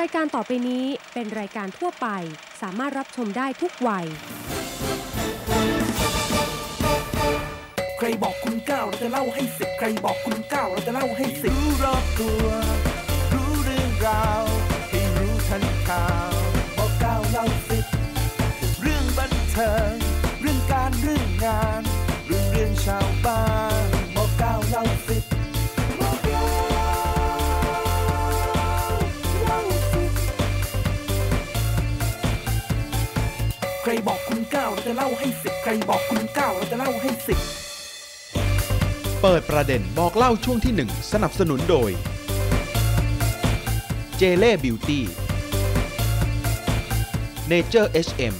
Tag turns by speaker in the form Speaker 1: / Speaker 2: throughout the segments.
Speaker 1: รายการต่อไปนี้เป็นรายการทั่วไป สามารถรับชมได้ทุกวัย
Speaker 2: ใครบอกคุณเก้าเราจะเล่าให้สิบใครบอกคุณเก้าเราจะเล่าให้สิบรู้รอบตัวรู้เรื่องราวให้รู้ทันข่าวบอกเก้าเล่าสิบเรื่องบันเทิงเรื่อง บอกคุณเก้าเราจะเล่าให้สิบใครบอกคุณเก้าเราจะเล่าให้สิบ
Speaker 3: เปิดประเด็นบอกเล่าช่วงที่1สนับสนุนโดย เจเล่บิวตี้เนเจอร์ HM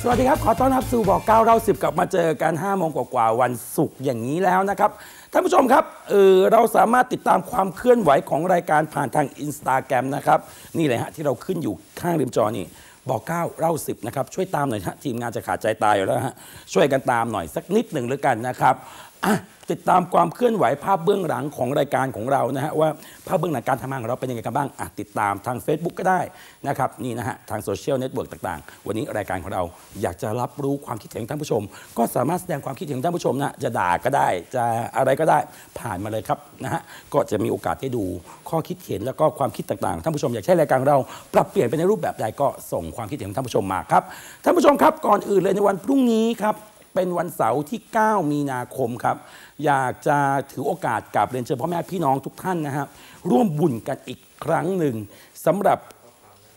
Speaker 4: สวัสดีครับ ขอต้อนรับสู่บอกเก้าเราสิบกลับมาเจอกัน5โมงกว่าๆวันศุกร์อย่างนี้แล้วนะครับ ท่านผู้ชมครับเออเราสามารถติดตามความเคลื่อนไหวของรายการผ่านทางอินสตาแกรมนะครับ นี่เลยฮะที่เราขึ้นอยู่ข้างริมจอนี่บอกเก้าเล่าสิบนะครับ ช่วยตามหน่อยฮะทีมงานจะขาดใจตายอยู่แล้วฮะช่วยกันตามหน่อยสักนิดหนึ่งแล้วกันนะครับ อะติดตามความเคลื่อนไหวภาพเบื้องหลังของรายการของเรานะฮะว่าภาพเบื้องหลังการทำงานของเราเป็นยังไงกันบ้างอะติดตามทาง Facebook ก็ได้นะครับนี่นะฮะทางโซเชียลเน็ตเวิร์กต่างๆ วันนี้รายการของเราอยากจะรับรู้ความคิดเห็นของท่านผู้ชม ก็สามารถแสดงความคิดเห็นของท่านผู้ชมนะจะด่าก็ได้จะอะไรก็ได้ผ่านมาเลยครับนะฮะก็จะมีโอกาสได้ดูข้อคิดเห็นแล้วก็ความคิดต่างๆท่านผู้ชมอยากให้รายการเราปรับเปลี่ยนไปในรูปแบบใดก็ส่งความคิดเห็นของท่านผู้ชมมาครับท่านผู้ชมครับก่อนอื่นเลยในวันพรุ่งนี้ครับ เป็นวันเสาร์ที่ 9 มีนาคมครับ อยากจะถือโอกาสกราบเรียนเชิญพ่อแม่พี่น้องทุกท่านนะฮะร่วมบุญกันอีกครั้งหนึ่งสำหรับ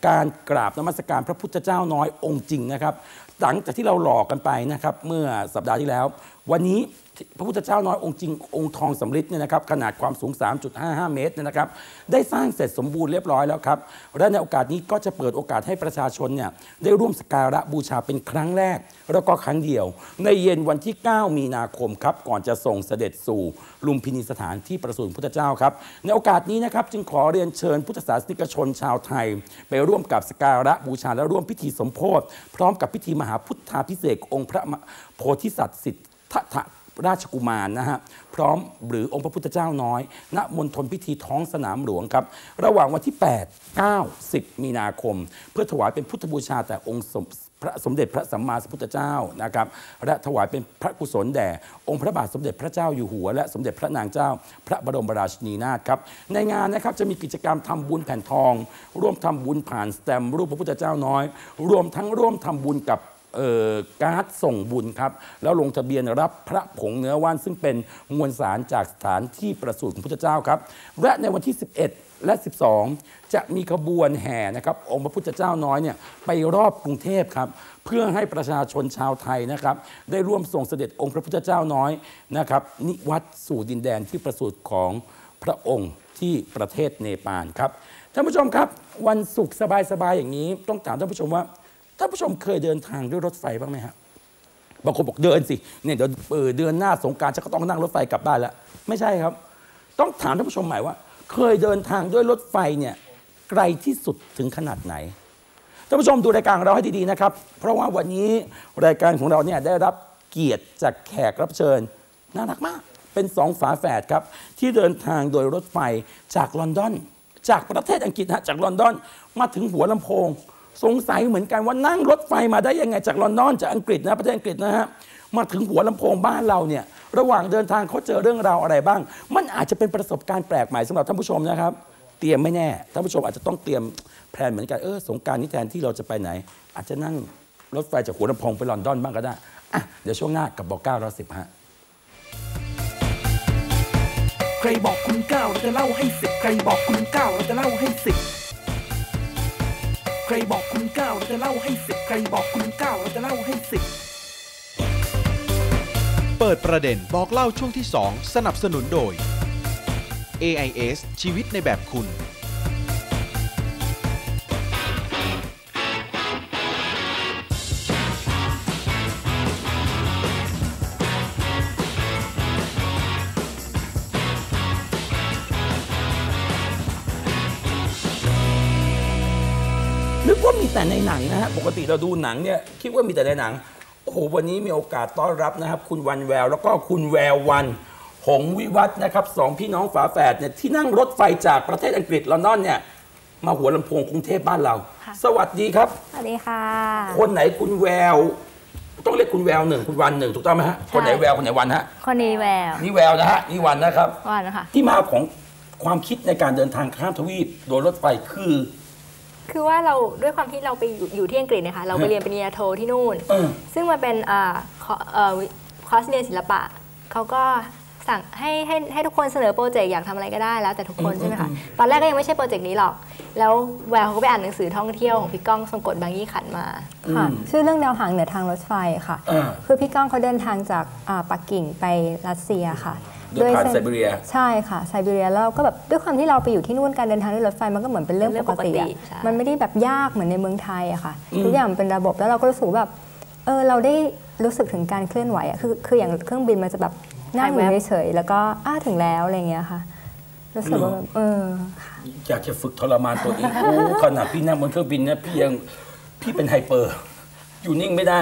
Speaker 4: การกราบนมัสการพระพุทธเจ้าน้อยองค์จริงนะครับ หลังจากที่เราหลอกกันไปนะครับเมื่อสัปดาห์ที่แล้ว วันนี้พระพุทธเจ้าน้อยองค์จริงองค์ทองสำริดเนี่ยนะครับขนาดความสูง 3.55 เมตรเนี่ยนะครับได้สร้างเสร็จสมบูรณ์เรียบร้อยแล้วครับและในโอกาสนี้ก็จะเปิดโอกาสให้ประชาชนเนี่ยได้ร่วมสักการะบูชาเป็นครั้งแรก แล้วก็ครั้งเดียว ในเย็นวันที่ 9 มีนาคมครับก่อนจะส่งเสด็จสู่ลุมพินีสถานที่ประสูติพุทธเจ้าครับในโอกาสนี้นะครับจึงขอเรียนเชิญพุทธศาสนิกชนชาวไทย ไปร่วมกับสักการะบูชาและร่วมพิธีสมโพธิพร้อมกับพิธีมหาพุทธาพิเศษองค์พระโพธิสัตว์สิทธะราชกุมารนะฮะพร้อมหรือองค์พระพุทธเจ้าน้อย ณมณฑลพิธีท้องสนามหลวงครับ ระหว่างวันที่ 8 9 10 มีนาคม เพื่อถวายเป็นพุทธบูชาแต่องค์สมพระสมเด็จพระสัมมาสัมพุทธเจ้านะครับและถวายเป็นพระกุศลแด่ องค์พระบาทสมเด็จพระเจ้าอยู่หัว และสมเด็จพระนางเจ้า พระบรมราชินีนาถครับในงานนะครับจะมีกิจกรรมทำบุญแผ่นทอง ร่วมทำบุญผ่านสแตมป์รูปพระพุทธเจ้าน้อย รวมทั้งร่วมทำบุญกับ การ์ดส่งบุญครับ แล้วลงทะเบียนรับพระผงเนื้อว่านซึ่งเป็นมวลสารจากสถานที่ประสูติของพุทธเจ้าครับ และในวันที่ 11 และ 12 จะมีขบวนแห่นะครับ องค์พระพุทธเจ้าน้อยเนี่ยไปรอบกรุงเทพครับ เพื่อให้ประชาชนชาวไทยนะครับ ได้ร่วมส่งเสด็จองค์พระพุทธเจ้าน้อยนะครับ นิวัตสู่ดินแดนที่ประสูติของพระองค์ที่ประเทศเนปาลครับท่านผู้ชมครับ วันศุกร์สบายๆอย่างนี้ ต้องถามท่านผู้ชมว่า ท่านผู้ชมเคยเดินทางด้วยรถไฟบ้างไหมฮะบางคนบอกเดินสิเนี่ยเดี๋ยวเออเดือนหน้าสงการฉันก็ต้องนั่งรถไฟกลับบ้านแล้วไม่ใช่ครับ ต้องถามท่านผู้ชมใหม่ว่า เคยเดินทางด้วยรถไฟเนี่ยไกลที่สุดถึงขนาดไหนท่านผู้ชมดูรายการของเราให้ดีๆนะครับ เพราะว่าวันนี้รายการของเราเนี่ยได้รับเกียรติจากแขกรับเชิญน่ารักมาก เป็นสองฝาแฝดครับ ที่เดินทางโดยรถไฟจากลอนดอน จากประเทศอังกฤษฮะจากลอนดอนมาถึงหัวลำโพง สงสัยเหมือนกันว่านั่งรถไฟมาได้ยังไงจากลอนดอนจากอังกฤษนะประเทศอังกฤษนะฮะมาถึงหัวลำโพงบ้านเราเนี่ยระหว่างเดินทางเขาเจอเรื่องราวอะไรบ้าง มันอาจจะเป็นประสบการณ์แปลกใหม่สำหรับท่านผู้ชมนะครับ เตรียมไม่แน่ท่านผู้ชมอาจจะต้องเตรียมแพลนเหมือนกันเออสงการนี้แทนที่เราจะไปไหน อาจจะนั่งรถไฟจากหัวลำโพงไปลอนดอนบ้างก็ได้อะเดี๋ยวช่วงหน้ากับบอกเก้าเราสิบฮะ
Speaker 2: ใครบอกคุณเก้าเราจะเล่าให้สิบใครบอกคุณเก้าเราจะเล่าให้สิบ รบอกคุณเก้าเราจะเล่าให้สิบใครบอกคุณเก้าเราจะเล่าให้สิบ
Speaker 3: เปิดประเด็นบอกเล่าช่วงที่ 2 สนับสนุนโดย AIS ชีวิตในแบบคุณ
Speaker 4: นึกว่ามีแต่ในหนังนะฮะปกติเราดูหนังเนี่ยคิดว่ามีแต่ในหนังโอ้โหวันนี้มีโอกาสต้อนรับนะครับ คุณวันแวว แล้วก็คุณแวววัน หงวิวัฒน์นะครับสองพี่น้องฝาแฝดเนี่ยที่นั่งรถไฟจากประเทศอังกฤษลอนดอนเนี่ยมาหัวลำโพงกรุงเทพบ้านเรา
Speaker 5: ค่ะ
Speaker 4: สวัสดีครับ
Speaker 5: สวัสดีค่ะ
Speaker 4: คนไหนคุณแวว ต้องเรียกคุณแววหนึ่งคุณวันหนึ่งถูกต้องไหมฮะคนไหนแววคนไหนวันฮะ
Speaker 5: คนนี้แวว
Speaker 4: นี่แววนะฮะนี่วันนะครับ
Speaker 5: วันนะคะ
Speaker 4: ที่มาของความคิดในการเดินทางข้ามทวีปโดยรถไฟคือ
Speaker 5: คือว่าเราด้วยความที่เราไปอยู่อยู่ที่อังกฤษเนะคะเราไป
Speaker 4: ฮะ
Speaker 5: เรียนปริญญาโทที่นู่น
Speaker 4: เออ
Speaker 5: ซึ่งมันเป็นอ่าคอเอ่อคอร์สเรียนศิลปะ เขาก็สั่งให้ให้ให้ทุกคนเสนอโปรเจกต์อยากทำอะไรก็ได้แล้วแต่ทุกคน
Speaker 4: อืม
Speaker 5: ใช่ไหมคะ
Speaker 4: อืม
Speaker 5: ตอนแรกก็ยังไม่ใช่โปรเจกต์นี้หรอก แล้วแววเขาก็ไปอ่านหนังสือท่องเที่ยวของพี่ก้องทรงกฎบางยี่ขันมา
Speaker 6: ค่ะ
Speaker 4: อืม
Speaker 6: ชื่อเรื่องแนวหางเหนือทางรถไฟค่ะ
Speaker 4: อ่า
Speaker 6: คือพี่ก้องเขาเดินทางจากอ่าปักกิ่งไปรัสเซียค่ะ
Speaker 4: โดยผ่าน
Speaker 6: ส้
Speaker 4: ไซบีเรีย
Speaker 6: ใช่ค่ะไซบีเรียแล้วก็แบบด้วยความที่เราไปอยู่ที่นู่นการเดินทางด้วยรถไฟมันก็เหมือนเป็นเรื่อง
Speaker 5: เป็นเรื่
Speaker 6: ป
Speaker 5: อง
Speaker 6: กติอะ
Speaker 5: ปกติใช่
Speaker 6: มันไม่ได้แบบยากเหมือนในเมืองไทยอะค่ะ
Speaker 4: อืม
Speaker 6: ทุกอย่างมันเป็นระบบแล้วเราก็รู้สึกว่าแบบเออเราได้รู้สึกถึงการเคลื่อนไหวอะคือคืออย่างเครื่องบินมันจะแบบนั่งอยู่เฉยๆแล้วก็อ้าถึงแล้วอะไรอย่างเงี้ยค่ะรู้สึกว่าแบบเออ
Speaker 4: อยากจะฝึกทรมานตัวเองโอ้ขนาดพี่นั่งบนเครื่องบินเนี่ยพี่ยังพี่เป็นไฮเปอร์ อยู่นิ่งไม่ได้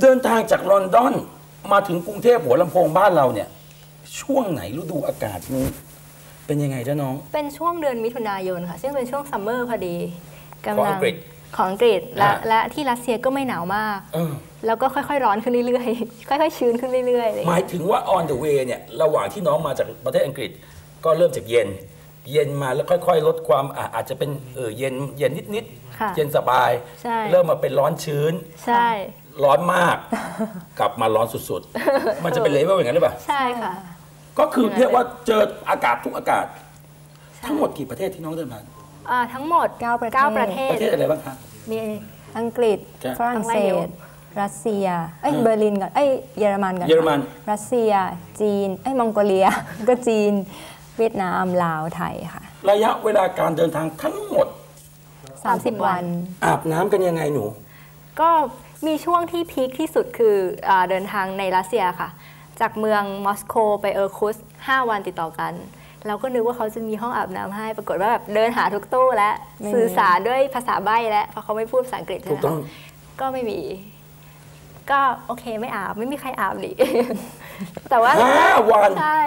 Speaker 4: เดินทางจากลอนดอนมาถึงกรุงเทพหัวลำโพงบ้านเราเนี่ย ช่วงไหนฤดูอากาศนี้เป็นยังไงจ้าน้อง
Speaker 5: เป็นช่วงเดือนมิถุนายนค่ะ ซึ่งเป็นช่วงซัมเมอร์พอดีกำ
Speaker 4: ของ
Speaker 5: ลั
Speaker 4: อังกฤษ
Speaker 5: ของอังกฤษและ
Speaker 4: อ่า
Speaker 5: และที่รัสเซียก็ไม่หนาวมาก
Speaker 4: เออ
Speaker 5: แล้วก็ค่อยๆ ร้อนขึ้นเรื่อยๆ ค่อยๆ ชื้นขึ้นเรื่อยๆอะไรอย่าง
Speaker 4: หมา
Speaker 5: เงี้
Speaker 4: ย
Speaker 5: ย
Speaker 4: ถึงว่า on the way เนี่ย ระหว่างที่น้องมาจากประเทศอังกฤษก็เริ่มจากเย็น เย็นมาแล้วค่อยๆ ลดความอะอาจจะเป็นเออเย็นเย็นนิด
Speaker 5: ค่ะ
Speaker 4: ๆเย็นสบาย
Speaker 5: ใช่
Speaker 4: เริ่มมาเป็นร้อนชื้น
Speaker 5: ใช่
Speaker 4: ร้อนมาก กลับมาร้อนสุดๆ มันจะเป็นเลเวลอย่างนั้นหรือเปล่า
Speaker 5: ใช่ค่ะ
Speaker 4: ก็คือเรียกว่าเจออากาศทุกอากาศ ทั้งหมดกี่ประเทศที่น้องเดินผ่าน
Speaker 5: อ่าทั้งหมด
Speaker 6: เก้าประเทศ
Speaker 5: เก้าประเท
Speaker 4: ป
Speaker 5: ศ
Speaker 4: ระเทศอะไรบ้างคะ
Speaker 5: มี
Speaker 6: อังกฤษ
Speaker 4: ครับ
Speaker 6: ฝรั่งเศ
Speaker 5: ทั้งไล่เดียว
Speaker 6: สรัสเซีย เอ้ย
Speaker 4: อืม
Speaker 6: เบอร์ลินก่อน เอ้ย เยอรมันก่อน
Speaker 4: เยอรมัน
Speaker 6: ค่ะรัสเซีย จีน เอ้ย มองโกเลีย ก็จีน เวียดนาม ลาว ไทยค่ะ
Speaker 4: ระยะเวลาการเดินทางทั้งหมด
Speaker 6: 30 วัน
Speaker 4: อาบน้ำกันยังไงหนู
Speaker 5: ก็มีช่วงที่พีคที่สุดคืออาเดินทางในรัสเซียค่ะ จากเมืองมอสโกไปเออร์คุส5วันติดต่อกัน เราก็นึกว่าเขาจะมีห้องอาบน้ำให้ ปรากฏว่าแบบเดินหาทุกตู้และ
Speaker 6: ไม่มี
Speaker 5: สื่อสารด้วยภาษาใบ้แล้วเพราะเขาไม่พูดภาษาอังกฤษ
Speaker 4: ถูกต้อง
Speaker 5: ใช่ไหมคะก็ไม่มี ก็โอเคไม่อาบไม่มีใครอาบดิแต่ว่า
Speaker 4: ห้าวัน
Speaker 5: ใช่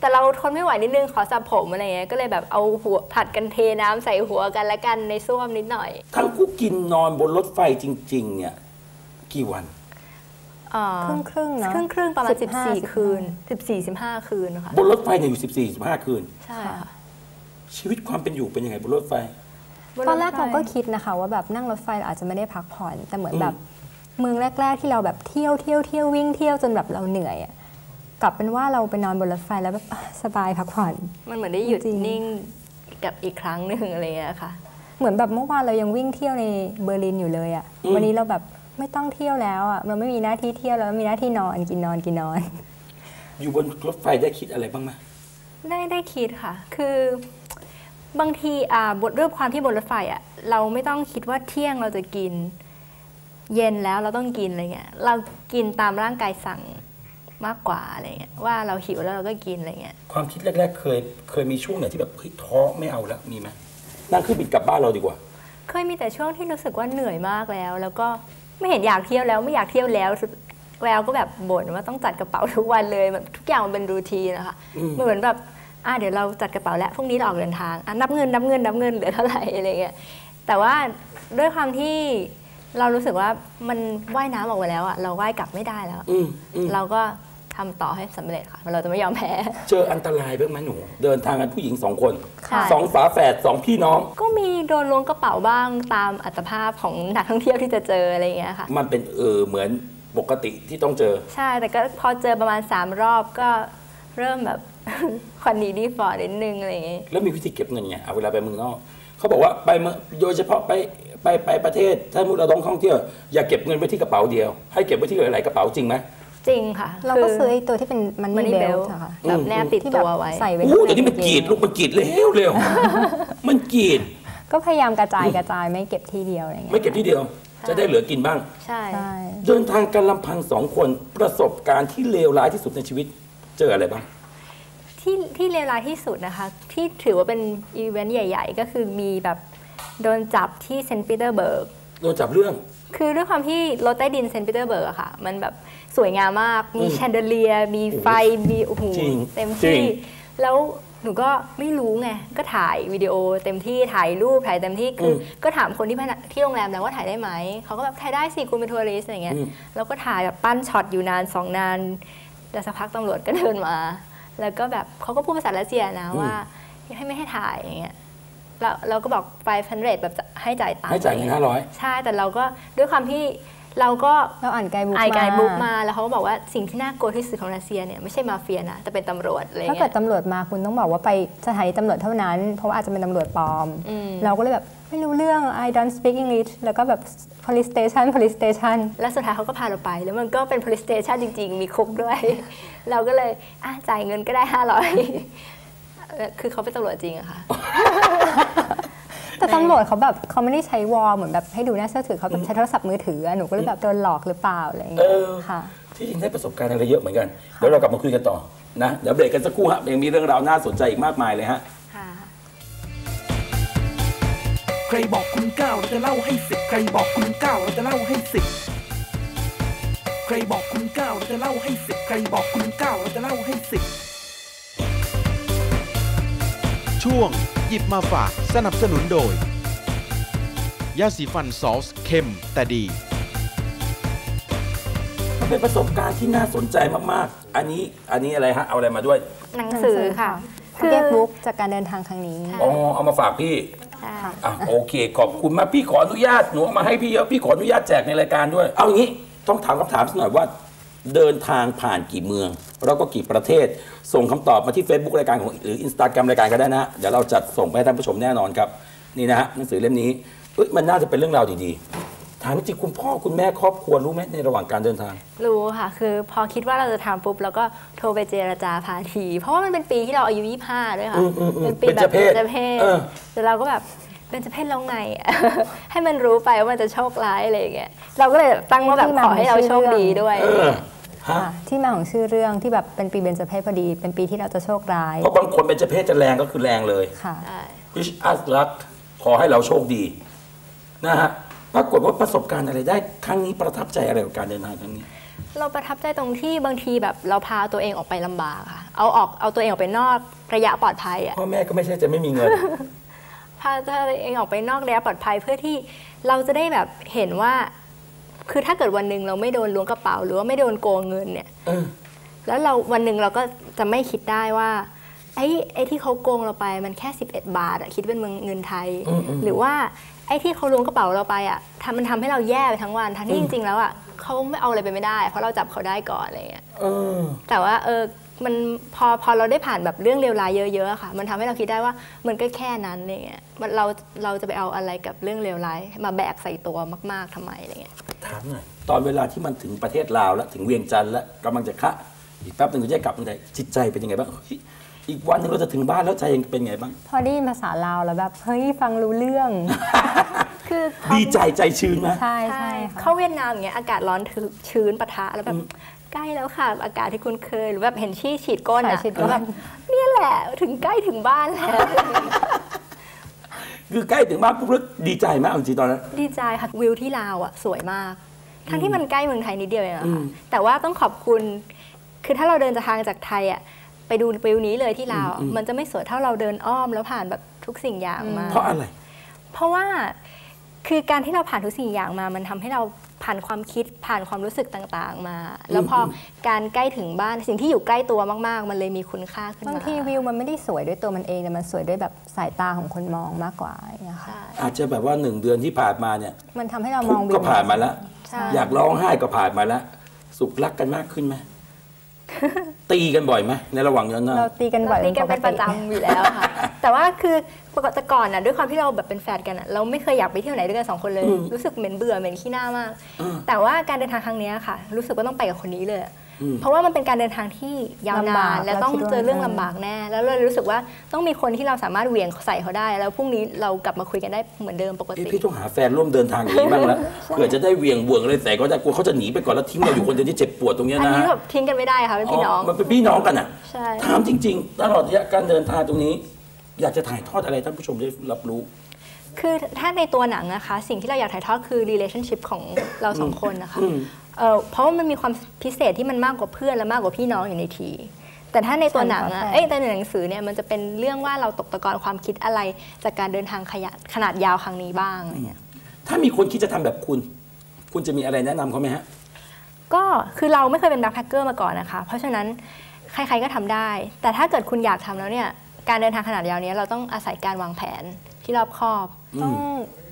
Speaker 5: แต่เราทนไม่ไหวนิดนึงขอสระผมอะไรเงี้ยก็เลยแบบเอาหัวผัดกันเทน้ำใส่หัวกันละกันในส้วมนิดหน่อย
Speaker 4: ทั้งคู่กินนอนบนรถไฟจริง ๆ เนี่ย กี่วัน
Speaker 5: อ่า
Speaker 6: ครึ่งครึ่งๆเนาะ
Speaker 5: ครึ่งครึ่งๆประมาณ
Speaker 6: 15
Speaker 5: 14 คืน 14 15 คืนนะคะ
Speaker 4: บนรถไฟเนี่ยอยู่ 14 15 คืน
Speaker 5: ใช่ค่ะ
Speaker 4: ชีวิตความเป็นอยู่เป็นยังไงบนรถไฟ
Speaker 6: ตอนแรกเราก็คิดนะคะ ว่าแบบนั่งรถไฟเราอาจจะไม่ได้พักผ่อน แต่เหมือนแบบเมืองแรก ๆ ที่เราแบบเที่ยวเที่ยวเที่ยววิ่งเที่ยวจนแบบเราเหนื่อยอะกลับเป็นว่าเราไปนอนบนรถไฟแล้วแบบอะสบายพักผ่อน
Speaker 5: มันเหมือนได้หยุด
Speaker 6: จริง
Speaker 5: นิ่งกับอีกครั้งหนึ่งอะไรเงี้ยค่ะ
Speaker 6: เหมือนแบบเมื่อวานเรายังวิ่งเที่ยวในเบอร์ลินอยู่เลยอะ
Speaker 4: อืม
Speaker 6: วันนี้เราแบบ ไม่ต้องเที่ยวแล้วอะเราไม่มีหน้าที่เที่ยวแล้วมีหน้าที่นอนกินนอนกินนอน
Speaker 4: อยู่บนรถไฟได้คิดอะไรบ้างไหม
Speaker 5: ได้ได้คิดค่ะ คือบางทีอ่าบทเรื่องความที่บนรถไฟอะเราไม่ต้องคิดว่าเที่ยงเราจะกิน เย็นแล้วเราต้องกินอะไรเงี้ยเรากินตามร่างกายสั่งมากกว่าอะไรเงี้ยว่าเราหิวแล้วเราก็กินอะไรเงี้ย
Speaker 4: ความคิดแรกๆ เคยเคยมีช่วงไหนที่แบบเฮ้ยท้อไม่เอาแล้วมีไหมนั่งเครื่องบินกลับบ้านเราดีกว่า
Speaker 5: เคยมีแต่ช่วงที่รู้สึกว่าเหนื่อยมากแล้ว แล้วก็ ไม่เห็นอยากเที่ยวแล้วไม่อยากเที่ยวแล้วแววก็แบบบ่นว่าต้องจัดกระเป๋าทุกวันเลยแบบทุกอย่างมันเป็นรูทีนนะคะ
Speaker 4: อืม
Speaker 5: เหมือนแบบอะเดี๋ยวเราจัดกระเป๋าแล้วพรุ่งนี้เราออกเดินทางอะนับเงินนับเงินนับเงินเหลือเท่าไหร่อะไรเงี้ยแต่ว่าด้วยความที่เรารู้สึกว่ามันว่ายน้ำออกไปแล้วอะเราว่ายกลับไม่ได้แล้ว
Speaker 4: อืมอืม
Speaker 5: เราก็ ทำต่อให้สำเร็จค่ะ เราจะไม่ยอมแพ้
Speaker 4: เจออันตรายบ้างไหมหนู เดินทางกันผู้หญิงสองคน
Speaker 5: ค่ะ
Speaker 4: สองฝาแฝดสองพี่น้อง
Speaker 5: ก็มีโดนล้วงกระเป๋าบ้างตามอัตภาพของนักท่องเที่ยวที่จะเจออะไรเงี้ยค่ะ
Speaker 4: มันเป็นเออเหมือนปกติที่ต้องเจอ
Speaker 5: ใช่แต่ก็พอเจอประมาณ 3 รอบก็เริ่มแบบ ควันดีดีฟอร์นิดนึงอะไรอย่างเงี้ย
Speaker 4: แล้วมีวิธีเก็บเงินไงเอาเวลาไปเมืองนอกเขาบอกว่าไปเมืองโดยเฉพาะไปไปไปประเทศถ้ามุดเราต้องท่องเที่ยวอย่าเก็บเงินไว้ที่กระเป๋าเดียว ให้เก็บไว้ที่หลายๆกระเป๋าจริงไหม
Speaker 5: จริงค่ะ
Speaker 6: เราก็ซื้อไอ้ตัวที่เป็นมัน
Speaker 5: มัน
Speaker 6: นี่
Speaker 5: นี่
Speaker 6: เบ
Speaker 5: เบ
Speaker 6: ล
Speaker 5: ล
Speaker 6: อะค่ะ
Speaker 5: แบบแนบติด
Speaker 6: ที่แบ
Speaker 5: ตั
Speaker 6: บ
Speaker 5: วไว้
Speaker 6: ใส่ไว้
Speaker 4: อู้
Speaker 6: ข้าง
Speaker 4: เดี๋ยวนี้มันกรีดลูกมันกรีดเร็วเร็วมันกรีด
Speaker 6: ก็พยายามกระจายกระจายไม่เก็บที่เดียวอะไรเงี้ย
Speaker 4: ไม่เก็บที่เดียว จะได้เหลือกินบ้าง
Speaker 5: ใช่
Speaker 6: ใช่
Speaker 4: เดินทางกันลำพังสองคนประสบการณ์ที่เลวร้ายที่สุดในชีวิตเจออะไรบ้าง
Speaker 5: ที่ที่เลวร้ายที่สุดนะคะ ที่ถือว่าเป็นอีเวนต์ใหญ่ ๆ ก็คือมีแบบโดนจับที่เซนต์ปีเตอร์เบิร์ก
Speaker 4: โดนจับเรื่อง
Speaker 5: คือด้วยความที่รถใต้ดินเซนต์ปีเตอร์เบิร์กอะค่ะ มันแบบสวยงามมาก มีแชนเดอเลีย มีไฟ มีโอ้โห
Speaker 4: จริง
Speaker 5: เต็ม
Speaker 4: จริ
Speaker 5: ที่
Speaker 4: ง
Speaker 5: แล้วหนูก็ไม่รู้ไง ก็ถ่ายวิดีโอเต็มที่ถ่ายรูปถ่ายเต็มที่คืออก็ถามคนที่พนักที่โรงแรมแล้วว่าถ่ายได้ไหม เขาก็แบบถ่ายได้สิคุณเป็นทัวริสต์อะไรเงี้ยแล้วก็ถ่ายแบบปั้นช็อตอยู่นานสองนานแล้วสักพักตำรวจก็เดินมา แล้วก็แบบเขาก็พูดภาษารัสเซียนะว่า ให้ไม่ให้ถ่ายอย่างเงี้ย เราเราก็บอกไฟพันเรทแบบจะให้จ่ายตังค์
Speaker 4: ให้จ่ายเงินห้าร้อย
Speaker 5: ใช่แต่เราก็ด้วยความที่เราก็
Speaker 6: เราอ่านไกด์บุ๊ก
Speaker 5: ไอไกด์บุ๊ก
Speaker 6: มา
Speaker 5: มาแล้วเขาก็บอกว่าสิ่งที่น่ากลัวที่สุดของรัสเซียเนี่ยไม่ใช่มาเฟียนะแต่เป็นตำรวจอะไร
Speaker 6: ถ้า
Speaker 5: เงี้
Speaker 6: เกิด
Speaker 5: ย
Speaker 6: ตำรวจมาคุณต้องบอกว่าไปสถานีตำรวจเท่านั้น เพราะว่าอาจจะเป็นตำรวจปลอม เราก็เลยแบบไม่รู้เรื่อง I don't speak English แล้วก็แบบ police station police station
Speaker 5: แล้วสุดท้ายเขาก็พาเราไป แล้วมันก็เป็น police station จริง ๆ มีคุกด้วย เราก็เลยอะจ่ายเงินก็ได้ 500 คือเขาเป็นตำรวจจริงอะค่ะ
Speaker 6: แต่ตำรวจเขาแบบเขาไม่ได้ใช้วอลเหมือนแบบให้ดูน่าเชื่อถือเขาแบบใช้โทรศัพท์มือถืออะหนูก็เลยแบบโดนหลอกหรือเปล่าอะไรอย่าง
Speaker 4: เอ
Speaker 6: เงี้ย
Speaker 4: อ
Speaker 6: ค่ะ
Speaker 4: ที่จริงได้ประสบการณ์อะไรเยอะเหมือนกัน เดี๋ยวเรากลับมาคุยกันต่อนะเดี๋ยวเบรกกันสักครู่ฮะยังมีเรื่องราวน่าสนใจอีกมากมายเลยฮะ
Speaker 5: ค่ะ
Speaker 2: ใครบอกคุณเก้าเราจะเล่าให้สิบใครบอกคุณเก้าเราจะเล่าให้สิบใครบอกคุณเก้าเราจะเล่าให้สิบใครบอกคุณเก้าเราจะเล่าให้สิบ
Speaker 3: ช่วง หยิบมาฝากสนับสนุนโดย ยาสีฟันซอสเข้มแต่ดี
Speaker 4: มันเป็นประสบการณ์ที่น่าสนใจมากๆ อันนี้อันนี้อะไรฮะ เอาอะไรมาด้วย
Speaker 5: หนังสือค่ะ
Speaker 6: เก็บบุ๊กจากการเดินทางครั้งนี้
Speaker 4: อ๋อ เอามาฝากพี่
Speaker 5: ใช่
Speaker 4: อะโอเค ขอบคุณมากพี่ขออนุญาตหนูเอามาให้พี่เยอะพี่ขออนุญาตแจกในรายการด้วย เอาอย่างนี้ต้องถามคำถามสักหน่อยว่า เดินทางผ่านกี่เมือง แล้วก็กี่ประเทศ ส่งคำตอบมาที่ Facebook รายการของหรืออินสตาแกรมรายการก็ได้นะ เดี๋ยวเราจัดส่งไปให้ท่านผู้ชมแน่นอนครับ นี่นะฮะหนังสือเล่มนี้เอ้ยมันน่าจะเป็นเรื่องราวดีๆ ถามจริงๆคุณพ่อคุณแม่ครอบครัวรู้ไหมในระหว่างการเดินทาง
Speaker 5: รู้ค่ะ คือพอคิดว่าเราจะทำปุ๊บแล้วก็โทรไปเจรจาพาที เพราะว่ามันเป็นปีที่เราอายุ25ด้วยค่ะ
Speaker 4: อืมอืมอืม
Speaker 5: เป็นปีแบบ
Speaker 4: เบญจเพศ
Speaker 5: เบญจเพศ
Speaker 4: เออ
Speaker 5: แต่เราก็แบบเป็นจะเพศแล้วไง ให้มันรู้ไปว่ามันจะโชคร้ายอะไรอย่างเงี้ยเราก็เลยตั้งว่าแบบขอให้เราโชคดีด้วย
Speaker 4: เออฮะ
Speaker 6: ค่ะ ที่มาของชื่อเรื่องที่แบบเป็นปีเบญจเพศพอดี เป็นปีที่เราจะโชคร้าย
Speaker 4: เพราะบางคนเป็นเจะเพศจะแรงก็คือแรงเลย
Speaker 6: ค่ะ
Speaker 5: ใช่
Speaker 4: wish us luck ขอให้เราโชคดีนะฮะปรากฏว่าประสบการณ์อะไรได้ครั้งนี้ประทับใจอะไรกับการเดินทางครั้งนี้
Speaker 5: เราประทับใจตรงที่บางทีแบบเราพาตัวเองออกไปลำบากค่ะ เอาออกเอาตัวเองออกไปนอกระยะปลอดภัยอะ
Speaker 4: พ่อแม่ก็ไม่ใช่จะไม่มีเงิน
Speaker 5: พาตัวเองออกไปนอกระยะปลอดภัยเพื่อที่เราจะได้แบบเห็นว่า คือถ้าเกิดวันหนึ่งเราไม่โดนล้วงกระเป๋า หรือว่าไม่โดนโกงเงินเนี่ย
Speaker 4: เออ
Speaker 5: แล้วเราวันหนึ่งเราก็จะไม่คิดได้ว่าไอ้ไอ้ที่เขาโกงเราไปมันแค่ 11 บาทอะคิดเป็นเงินไทย หรือว่าไอ้ที่เขาล้วงกระเป๋าเราไปอะทำมันทำให้เราแย่ไปทั้งวันทั้งที่จริง ๆ แล้วอะเขาไม่เอาอะไรไปไม่ได้ เพราะเราจับเขาได้ก่อนอะไรอย่างเงี้ย
Speaker 4: เออ
Speaker 5: แต่ว่าเออ มันพอพอเราได้ผ่านแบบเรื่องเลวร้ายเยอะๆอะค่ะ มันทำให้เราคิดได้ว่ามันก็แค่นั้นอะไรเงี้ยมันเราเราจะไปเอาอะไรกับเรื่องเลวร้ายมาแบกใส่ตัวมาก ๆทำไมอะไรเงี้ย
Speaker 4: ถามหน่อยตอนเวลาที่มันถึงประเทศลาวแล้วถึงเวียงจันทร์แล้วกำลังจะคะอีกแป๊บหนึ่งก็จะกลับเมืองไทยจิตใจเป็นยังไงบ้างเฮ้ยอีกวันหนึงเราจะถึงบ้านแล้วใจยังเป็นไงบ้าง
Speaker 6: พอได้ยินภาษาลาวแล้วแบบเฮ้ยฟังรู้เรื่อง
Speaker 5: คือ
Speaker 4: ดีใจใจชื้นไหม
Speaker 6: ใช่
Speaker 5: ใช่
Speaker 6: ใช่ค่ะ
Speaker 5: เข้าเวียดนามอย่างเงี้ยอากาศร้อนถึกชื้นปะทะแล้วแบบ ใกล้แล้วค่ะอากาศที่คุณเคยหรือแบบเห็นชี่ฉีดก้น
Speaker 6: สาย
Speaker 5: อะ
Speaker 6: ฉีดก้น
Speaker 5: ก็แบบเนี่ยแหละถึงใกล้ถึงบ้านแล้ว
Speaker 4: คือใกล้ถึงบ้านปุ๊บแล้วดีใจมากจริงๆตอนนั้น
Speaker 5: ดีใจค่ะวิวที่ลาวอะสวยมาก ทั้งที่มันใกล้เมืองไทยนิดเดียวเองอะค่ะแต่ว่าต้องขอบคุณ คือถ้าเราเดินจากทางจากไทยอะไปดูวิวนี้เลยที่ลาวอะมันจะไม่สวยเท่าเราเดินอ้อมแล้วผ่านแบบทุกสิ่งอย่างมา
Speaker 4: เพราะอะไร
Speaker 5: เพราะว่าคือการที่เราผ่านทุกสิ่งอย่างมา มันทำให้เรา ผ่านความคิดผ่านความรู้สึกต่างๆมา แล้วพอการใกล้ถึงบ้านสิ่งที่อยู่ใกล้ตัวมากๆ มันเลยมีคุณค่าขึ้นมา
Speaker 6: บางทีวิวมันไม่ได้สวยด้วยตัวมันเองแต่มันสวยด้วยแบบสายตาของคนมองมากกว่าอย่างเงี้ยค่ะ
Speaker 5: ใช่
Speaker 4: อาจจะแบบว่าหนึ่งเดือนที่ผ่านมาเนี่ย
Speaker 6: มันทำให้เราม
Speaker 4: ทุ
Speaker 6: อกง
Speaker 4: ข์
Speaker 6: วิว
Speaker 4: ก็ผ่านมาแล้ว
Speaker 5: ใช่
Speaker 4: อยากร้องไห้ก็ผ่านมาแล้ว สุขรักกันมากขึ้นไหม ตีกันบ่อยไหมในระหว่างนั้นนะ
Speaker 6: เราตีกันบ่อย
Speaker 5: เราตีกันเป็นประ
Speaker 6: ติ
Speaker 5: จำอยู่แล้วค่ะ แต่ว่าคือปกติแต่ก่อนน่ะด้วยความที่เราแบบเป็นแฟนกันน่ะเราไม่เคยอยากไปเที่ยวไหนด้วยกันสองคนเลย รู้สึกเหม็นเบื่อเหม็นขี้หน้ามาก แต่ว่าการเดินทางครั้งเนี้ยค่ะ รู้สึกว่าต้องไปกับคนนี้เลยอะ เพราะว่ามันเป็นการเดินทางที่ยาวนานและต้องเจอเรื่องลำบากแน่ แล้วเรารู้สึกว่าต้องมีคนที่เราสามารถเหวี่ยงใส่เขาได้ แล้วพรุ่งนี้เรากลับมาคุยกันได้เหมือนเดิมปก
Speaker 4: เอ้ย
Speaker 5: ติ
Speaker 4: พี่ต้องหาแฟนร่วมเดินทางอย่างนี้บ้างแล้วเผื่อจะได้เหวียงบวงอะไรใส่ก็ได้กลัวเขาจะหนีไปก่อนแล้วทิ้งเราอยู่คนเดียวที่เจ็บปวดตรงเนี้ย
Speaker 5: อัน
Speaker 4: นะ
Speaker 5: นี้แบบทิ้งกันไม่ได้ค่ะเป็นพี่น้อง
Speaker 4: มันเป็นพี่น้องกันอะ
Speaker 5: ใช่
Speaker 4: ถามจริง ๆ ตลอดระยะการเดินทางตรงนี้ อยากจะถ่ายทอดอะไรท่านผู้ชมได้รับรู้
Speaker 5: คือถ้าในตัวหนังนะคะ สิ่งที่เราอยากถ่ายทอดคือ relationship ของเราสองคนนะคะ เอ่อเพราะว่ามันมีความพิเศษที่มันมากกว่าเพื่อนและมากกว่าพี่น้องอยู่ในที แต่ถ้าในตัวหนังอะ
Speaker 6: ใช่ค่ะ
Speaker 5: เอ้ยแต่ในหนังสือเนี่ยมันจะเป็นเรื่องว่าเราตกตะกอนความคิดอะไร จากการเดินทางขยะขนาดยาวครั้งนี้บ้างอะไรเงี้ย
Speaker 4: ถ้ามีคนคิดจะทำแบบคุณ คุณจะมีอะไรแนะนำเขาไหมฮะ
Speaker 5: ก็คือเราไม่เคยเป็นแบ็คแพคเกอร์มาก่อนนะคะ เพราะฉะนั้นใครๆก็ทำได้ แต่ถ้าเกิดคุณอยากทำแล้วเนี่ยการเดินทางขนาดยาวเนี้ยเราต้องอาศัยการวางแผน ที่รอบคอบ
Speaker 6: ต้อง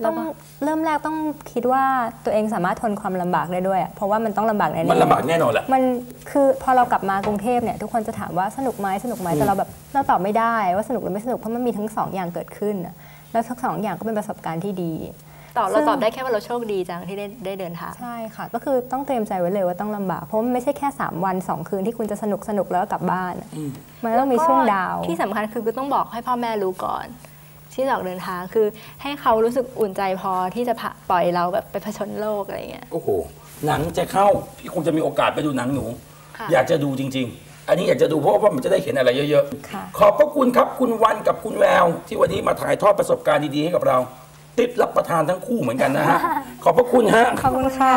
Speaker 6: ต้องเริ่มแรกต้องคิดว่าตัวเองสามารถทนความลำบากได้ด้วยอะเพราะว่ามันต้องลำบากแน่ๆ
Speaker 4: มันลำบากแน่นอนแหละ
Speaker 6: มันคือพอเรากลับมากรุงเทพเนี่ยทุกคนจะถามว่าสนุกไหมสนุกไหมแต่เราแบบเราตอบไม่ได้ว่าสนุกหรือไม่สนุกเพราะมันมีทั้งสองอย่างเกิดขึ้นอะแล้วทั้งสองอย่างก็เป็นประสบการณ์ที่ดี
Speaker 5: ตอบ
Speaker 6: ซึ่
Speaker 5: เรา
Speaker 6: ง
Speaker 5: ตอบได้แค่ว่าเราโชคดีจังที่ได้ได้เดินทาง
Speaker 6: ใช่ค่ะ ก็คือต้องเตรียมใจไว้เลยว่าต้องลำบาก เพราะมันไม่ใช่แค่ 3 วัน 2 คืนที่คุณจะสนุกสนุกแล้วก็กลับบ้านอะมันต้องมีช่วงดาว
Speaker 5: ที่สำคัญคือก็ต้องบอกให้พ่อแม่รู้ก่อน ที่จะออกเดินทางคือให้เขารู้สึกอุ่นใจพอที่จะพาปล่อยเราแบบไปผจญโลกอะไรเงี้ย
Speaker 4: โอ้โหหนังจะเข้าพี่คงจะมีโอกาสไปดูหนังหนู
Speaker 5: ค่ะ
Speaker 4: อยากจะดูจริง ๆ อันนี้อยากจะดูเพราะว่ามันจะได้เห็นอะไรเยอะ
Speaker 6: ค่ะ
Speaker 4: ๆ ขอบพระคุณครับคุณวันกับคุณแวว ที่วันนี้มาถ่ายทอดประสบการณ์ดีๆให้กับเรา ติดรับประทานทั้งคู่เหมือนกันนะฮะ ขอบพระคุณฮะ
Speaker 6: ขอบคุณค่ะ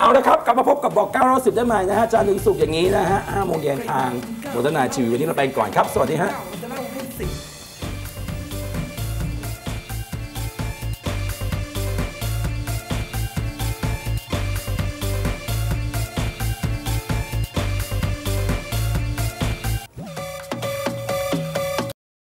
Speaker 4: เอาละครับ กลับมาพบกับบอก9เราสิบได้ใหม่นะฮะจานทร์ถึงสุกร์อย่างนี้นะฮะ5โมงเย็นทางโมทนาชีวีวันนี้เราไปก่อนครับ สวัสดีฮะ